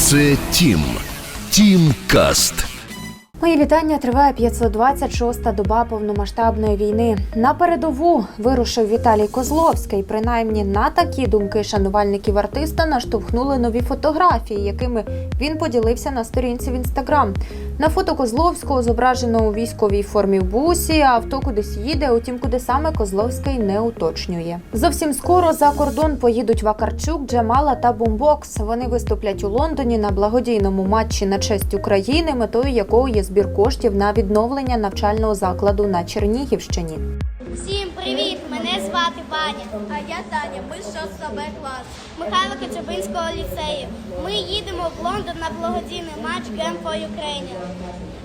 Це Тім. Тім Каст. Мої вітання триває 526-та доба повномасштабної війни. На передову вирушив Віталій Козловський. Принаймні на такі думки шанувальників артиста наштовхнули нові фотографії, якими він поділився на сторінці в інстаграм. На фото Козловського зображено у військовій формі в бусі, а авто кудись їде. Утім, куди саме Козловський не уточнює. Зовсім скоро за кордон поїдуть Вакарчук, Джамала та Бумбокс. Вони виступлять у Лондоні на благодійному матчі на честь України, метою якого є збір коштів на відновлення навчального закладу на Чернігівщині. Всім привіт! Мене звати Ваня. А я Таня, ми з 6 Б клас. Михайло Коцюбинського ліцею. Ми їдемо в Лондон на благодійний матч Game for Ukraine.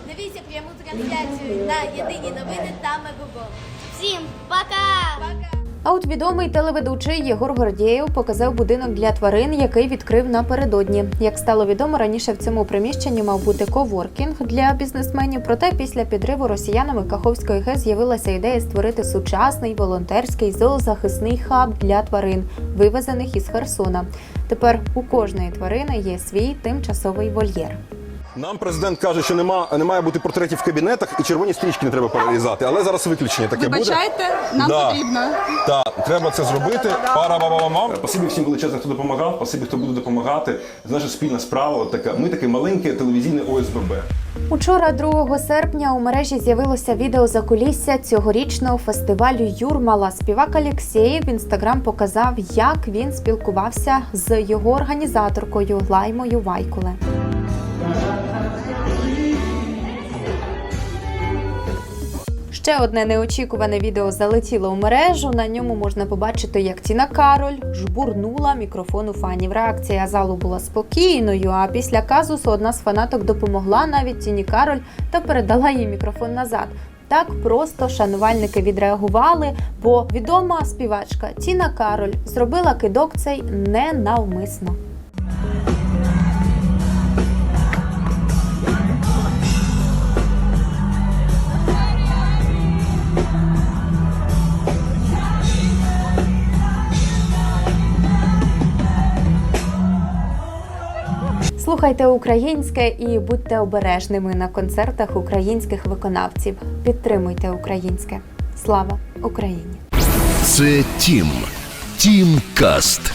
Дивіться пряму трансляцію на єдині новини та Мегого. Всім пока! Пока! А от відомий телеведучий Єгор Гордєєв показав будинок для тварин, який відкрив напередодні. Як стало відомо, раніше в цьому приміщенні мав бути коворкінг для бізнесменів. Проте після підриву росіянами Каховської ГЕС з'явилася ідея створити сучасний волонтерський зоозахисний хаб для тварин, вивезених із Херсона. Тепер у кожної тварини є свій тимчасовий вольєр. Нам президент каже, що нема, не має бути портретів в кабінетах і червоні стрічки не треба перерізати. Але зараз виключення таке буде. Вибачайте, нам Да. потрібно. Так, треба це зробити. Пара бабам. Спасибі всім величезно, хто допомагав. Спасибі, хто буде допомагати. Це наша спільна справа. От така. Ми таке маленьке телевізійне ОСББ. Учора, 2 серпня, у мережі з'явилося відео за кулісся цьогорічного фестивалю Юрмала. Співак Алєксєєв в інстаграм показав, як він спілкувався з його організаторкою Лаймою Вайкуле. Ще одне неочікуване відео залетіло у мережу. На ньому можна побачити, як Тіна Кароль жбурнула мікрофон у фанів. Реакція залу була спокійною. А після казусу одна з фанаток допомогла навіть Тіні Кароль та передала їй мікрофон назад. Так просто шанувальники відреагували, бо відома співачка Тіна Кароль зробила кидок цей ненавмисно. Слухайте українське і будьте обережними на концертах українських виконавців. Підтримуйте українське. Слава Україні! Це Тім. Тім Каст.